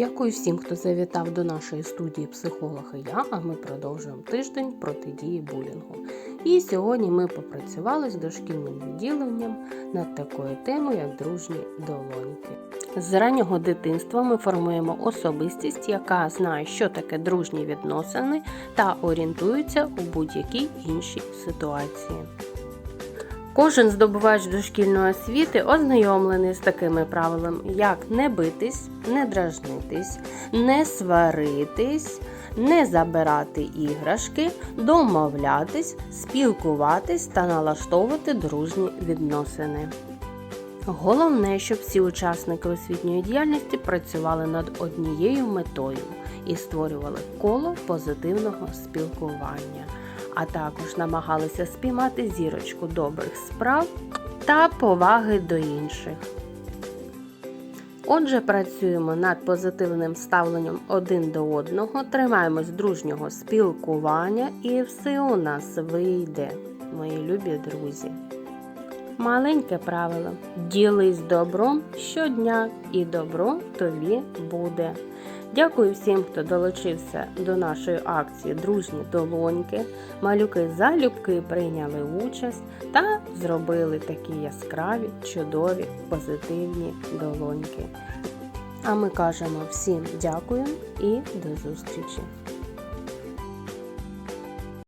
Дякую всім, хто завітав до нашої студії психолог і я, а ми продовжуємо тиждень протидії булінгу. І сьогодні ми попрацювали з дошкільним відділенням над такою темою, як дружні долоньки. З раннього дитинства ми формуємо особистість, яка знає, що таке дружні відносини та орієнтується у будь-якій іншій ситуації. Кожен здобувач дошкільної освіти ознайомлений з такими правилами, як не битись, не дражнитись, не сваритись, не забирати іграшки, домовлятись, спілкуватись та налаштовувати дружні відносини. Головне, щоб всі учасники освітньої діяльності працювали над однією метою і створювали коло позитивного спілкування, а також намагалися спіймати зірочку добрих справ та поваги до інших. Отже, працюємо над позитивним ставленням один до одного, тримаємось дружнього спілкування, і все у нас вийде, мої любі друзі. Маленьке правило: ділись добром щодня, і добро тобі буде. Дякую всім, хто долучився до нашої акції Дружні долоньки. Малюки залюбки прийняли участь та зробили такі яскраві, чудові, позитивні долоньки. А ми кажемо всім дякую і до зустрічі!